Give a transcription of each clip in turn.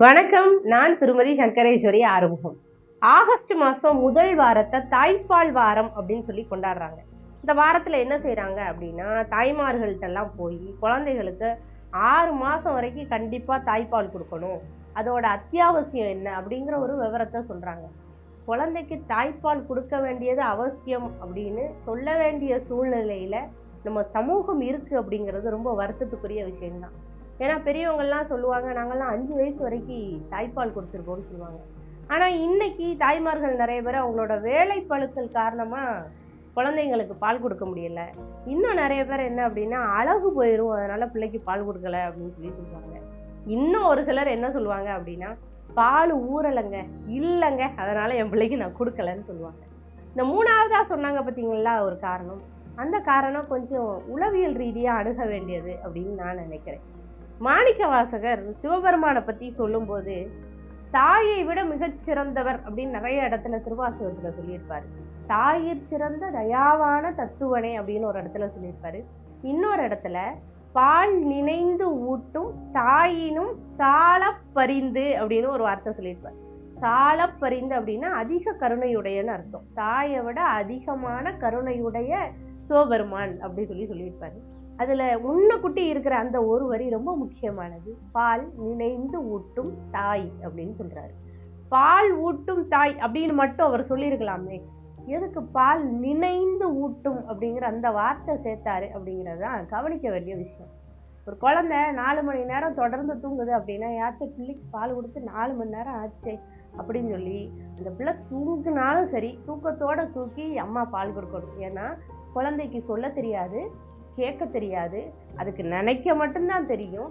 வணக்கம் நான் திருமதி சங்கரேஸ்வரி ஆறுமுகம். ஆகஸ்ட் மாதம் முதல் வாரத்தை தாய்ப்பால் வாரம் அப்படின்னு சொல்லி கொண்டாடுறாங்க. இந்த வாரத்தில் என்ன செய்கிறாங்க அப்படின்னா தாய்மார்கள்ட்டெல்லாம் போய் குழந்தைகளுக்கு ஆறு மாதம் வரைக்கும் கண்டிப்பாக தாய்ப்பால் கொடுக்கணும். அதோட அத்தியாவசியம் என்ன அப்படிங்கிற ஒரு விவரத்தை சொல்கிறாங்க குழந்தைக்கு தாய்ப்பால் கொடுக்க வேண்டியது அவசியம் அப்படின்னு சொல்ல வேண்டிய சூழ்நிலையில் நம்ம சமூகம் இருக்குது அப்படிங்கிறது ரொம்ப வருத்தத்துக்குரிய விஷயம்தான். ஏன்னா பெரியவங்கள்லாம் சொல்லுவாங்க நாங்கள்லாம் அஞ்சு வயசு வரைக்கும் தாய்ப்பால் கொடுத்துருக்கோம்னு சொல்லுவாங்க. ஆனால் இன்னைக்கு தாய்மார்கள் நிறைய பேர் அவங்களோட வேலை பழுக்கள் காரணமாக குழந்தைங்களுக்கு பால் கொடுக்க முடியல. இன்னும் நிறைய பேர் என்ன அப்படின்னா அழகு போயிடும் அதனால் பிள்ளைக்கு பால் கொடுக்கல அப்படின்னு சொல்லி சொல்லுவாங்க. இன்னும் ஒரு சிலர் என்ன சொல்லுவாங்க அப்படின்னா பால் ஊறலைங்க இல்லைங்க அதனால் என் பிள்ளைக்கு நான் கொடுக்கலன்னு சொல்லுவாங்க. இந்த மூணாவதாக சொன்னாங்க பார்த்தீங்களா ஒரு காரணம். அந்த காரணம் கொஞ்சம் உளவியல் ரீதியாக அணுக வேண்டியது அப்படின்னு நான் நினைக்கிறேன். மாணிக்க வாசகர் சிவபெருமானை பற்றி சொல்லும்போது தாயை விட மிகச் சிறந்தவர் அப்படின்னு நிறைய இடத்துல திருவாசகத்தில் சொல்லியிருப்பார். தாயிற் சிறந்த தயாவான தத்துவனே அப்படின்னு ஒரு இடத்துல சொல்லியிருப்பாரு. இன்னொரு இடத்துல பால் நினைந்து ஊட்டும் தாயினும் சாலப் பரிந்து அப்படின்னு ஒரு வார்த்தை சொல்லியிருப்பார். சாலப் பரிந்து அப்படின்னா அதிக கருணையுடையன்னு அர்த்தம். தாயை விட அதிகமான கருணையுடைய சிவபெருமான் அப்படி சொல்லி சொல்லியிருப்பாரு. அதில் முன்னக்குட்டி இருக்கிற அந்த ஒரு வரி ரொம்ப முக்கியமானது. பால் நினைந்து ஊட்டும் தாய் அப்படின்னு சொல்கிறாரு பால் ஊட்டும் தாய் அப்படின்னு மட்டும் அவர் சொல்லியிருக்கலாமே. எதுக்கு பால் நினைந்து ஊட்டும் அப்படிங்கிற அந்த வார்த்தை சேர்த்தாரு அப்படிங்கிறது தான் கவனிக்க வேண்டிய விஷயம். ஒரு குழந்தை நாலு மணி நேரம் தொடர்ந்து தூங்குது அப்படின்னா யார்கிட்ட பிள்ளைக்கு பால் கொடுத்து நாலு மணி நேரம் ஆச்சே? அப்படின்னு சொல்லி அந்த பிள்ளை தூங்குனாலும் சரி தூக்கத்தோடு தூக்கி அம்மா பால் கொடுக்கணும். ஏன்னா குழந்தைக்கு சொல்ல தெரியாது. கேட்க தெரியாது. அதுக்கு நினைக்க மட்டும்தான் தெரியும்.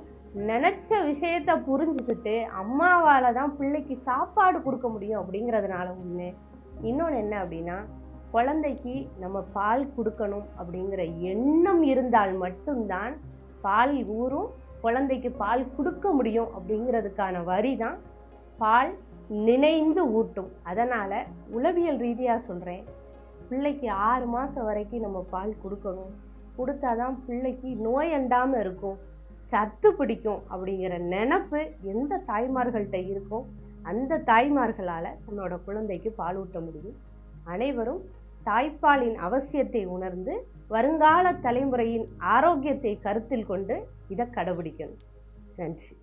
நினச்ச விஷயத்த புரிஞ்சுக்கிட்டு அம்மாவால் தான் பிள்ளைக்கு சாப்பாடு கொடுக்க முடியும் அப்படிங்கிறதுனால ஒன்று இன்னொன்று என்ன அப்படின்னா குழந்தைக்கு நம்ம பால் கொடுக்கணும் அப்படிங்கிற எண்ணம் இருந்தால் மட்டும்தான் பால் ஊறும் குழந்தைக்கு பால் கொடுக்க முடியும் அப்படிங்கிறதுக்கான வரி தான் பால் நினைந்து ஊட்டும். அதனால் உளவியல் ரீதியாக சொல்கிறேன் பிள்ளைக்கு ஆறு மாதம் வரைக்கும் நம்ம பால் கொடுக்கணும். கொடுத்தாதான் பிள்ளைக்கு நோய் அண்டாமல் இருக்கும். சத்து பிடிக்கும் அப்படிங்கிற நினப்பு எந்த தாய்மார்கள்ட்ட இருக்கோ அந்த தாய்மார்களால் தன்னோட குழந்தைக்கு பால் ஊட்ட முடியும். அனைவரும் தாய்ப்பாலின் அவசியத்தை உணர்ந்து வருங்கால தலைமுறையின் ஆரோக்கியத்தை கருத்தில் கொண்டு இதை கடைபிடிக்கணும். நன்றி.